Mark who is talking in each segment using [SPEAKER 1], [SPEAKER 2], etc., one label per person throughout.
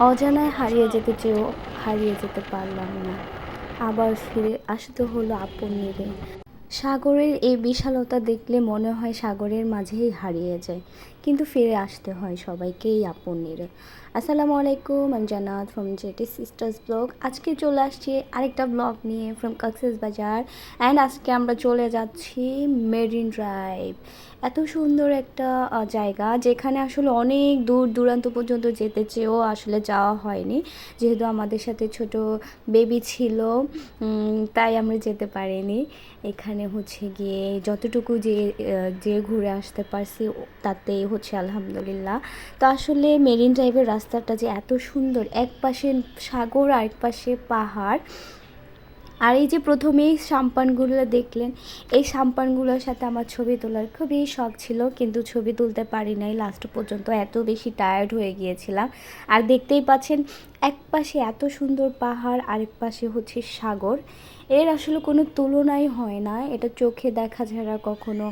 [SPEAKER 1] অজানায় হারিয়ে যেতে চেয়েও হারিয়ে যেতে পারলাম না। আবার ফিরে আসতে হলো আপন নিরে। সাগরের এই বিশালতা দেখলে মনে হয় সাগরের মাঝেই হারিয়ে যায়। কিন্তু ফিরে আসতে হয় সবাইকেই আপন নিরে আসসালামু আলাইকুম, আমি জানাত ফ্রম জেটি সিস্টার্স ব্লগ আজকে চলে আসছি আরেকটা ব্লগ নিয়ে ফ্রম কক্সেস বাজার অ্যান্ড আজকে আমরা চলে যাচ্ছি মেরিন ড্রাইভ এত সুন্দর একটা জায়গা যেখানে আসলে অনেক দূর দূরান্ত পর্যন্ত যেতে চেয়েও আসলে যাওয়া হয়নি। যেহেতু আমাদের সাথে ছোট বেবি ছিল তাই আমরা যেতে পারিনি। এখানে হচ্ছে গিয়ে যতটুকু যে যে ঘুরে আসতে পারছি তাতে হচ্ছে আলহামদুলিল্লাহ। তো আসলে মেরিন ড্রাইভের রাস্তাটা যে এত সুন্দর, এক পাশে সাগর আর এক পাশে পাহাড়। আর এই যে প্রথমেই সাম্পানগুলো দেখলেন, এই সাম্পানগুলোর সাথে আমার ছবি তোলার খুবই শখ ছিল, কিন্তু ছবি তুলতে পারি নাই লাস্ট পর্যন্ত এত বেশি টায়ার্ড হয়ে গিয়েছিলাম। আর দেখতেই পাচ্ছেন, এক পাশে এত সুন্দর পাহাড়, আরেক পাশে হচ্ছে সাগর। এর আসলে কোনো তুলনাই হয় না। এটা চোখে দেখা ছাড়া কখনো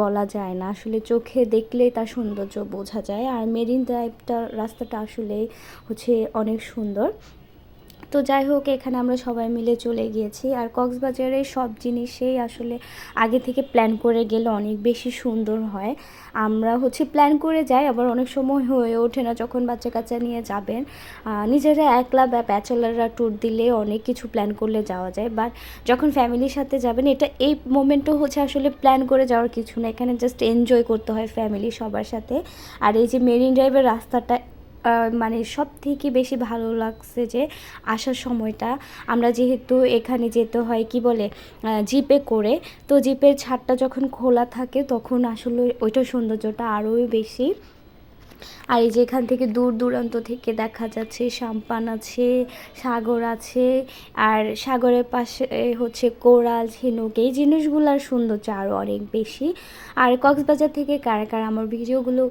[SPEAKER 1] বলা যায় না। আসলে চোখে দেখলেই তার সৌন্দর্য বোঝা যায়। আর মেরিন ড্রাইভটা রাস্তাটা আসলে হচ্ছে অনেক সুন্দর। তো যাই হোক, এখানে আমরা সবাই মিলে চলে গিয়েছি। আর কক্সবাজারে সব জিনিসেই আসলে আগে থেকে প্ল্যান করে গেলে অনেক বেশি সুন্দর হয়। আমরা হচ্ছে প্ল্যান করে যাই, আবার অনেক সময় হয়ে ওঠে না যখন বাচ্চা কাচ্চা নিয়ে যাবেন। নিজেরা একলা বা ব্যাচেলাররা ট্যুর দিলে অনেক কিছু প্ল্যান করলে যাওয়া যায়। বাট যখন ফ্যামিলির সাথে যাবেন, এটা এই মোমেন্টও হচ্ছে আসলে প্ল্যান করে যাওয়ার কিছু না। এখানে জাস্ট এনজয় করতে হয় ফ্যামিলি সবার সাথে। আর এই যে মেরিন ড্রাইভের রাস্তাটা মানে সব থেকে বেশি ভালো লাগছে যে আসার সময়টা। আমরা যেহেতু এখানে যেতে হয়, কি বলে জিপে করে, তো জিপের ছাদটা যখন খোলা থাকে তখন আসলে ওইটার সৌন্দর্যটা আরোই বেশি। আর এই যে এখান থেকে দূর দূরান্ত থেকে দেখা যাচ্ছে, সাম্পান আছে, সাগর আছে, আর সাগরের পাশে হচ্ছে কোরাল, ঝিনুক, এই জিনিসগুলোর সৌন্দর্য আরও অনেক বেশি। আর কক্সবাজার থেকে কারা কারা আমার ভিডিওগুলো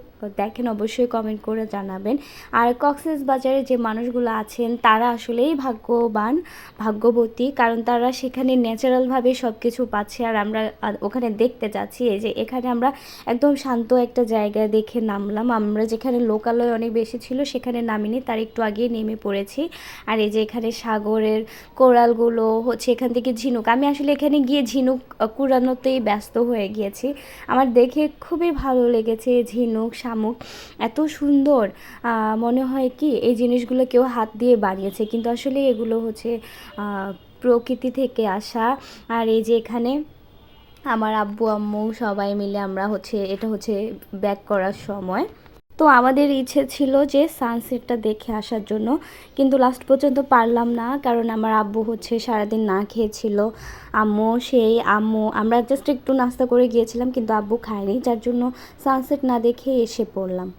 [SPEAKER 1] দেখেন অবশ্যই কমেন্ট করে জানাবেন। আর কক্সেস বাজারে যে মানুষগুলো আছেন, তারা আসলেই ভাগ্যবান, ভাগ্যবতী, কারণ তারা সেখানে ন্যাচারালভাবে সব কিছু পাচ্ছে। আর আমরা ওখানে দেখতে যাচ্ছি, এই যে এখানে আমরা একদম শান্ত একটা জায়গায় দেখে নামলাম। আমরা যেখানে লোকালয় অনেক বেশি ছিল, সেখানে নামিনি, তার একটু আগেই নেমে পড়েছি। আর এই যে এখানে সাগরের কোরালগুলো হচ্ছে এখান থেকে ঝিনুক, আমি আসলে এখানে গিয়ে ঝিনুক কুড়ানোতেই ব্যস্ত হয়ে গিয়েছি। আমার দেখে খুবই ভালো লেগেছে ঝিনুক, শামুক, এত সুন্দর। মনে হয় কি এই জিনিসগুলো কেউ হাত দিয়ে বানিয়েছে, কিন্তু আসলে এগুলো হচ্ছে প্রকৃতি থেকে আসা। আর এই যে এখানে আমার আব্বু, আম্মু সবাই মিলে আমরা হচ্ছে, এটা হচ্ছে ব্যাক করার সময়। তো আমাদের ইচ্ছে ছিল যে সানসেটটা দেখে আসার জন্য, কিন্তু লাস্ট পর্যন্ত পারলাম না, কারণ আমার আব্বু হচ্ছে সারাদিন না খেয়েছিল। আম্মু সেই, আম্মু, আমরা জাস্ট একটু নাস্তা করে গিয়েছিলাম, কিন্তু আব্বু খায়নি, যার জন্য সানসেট না দেখে এসে পড়লাম।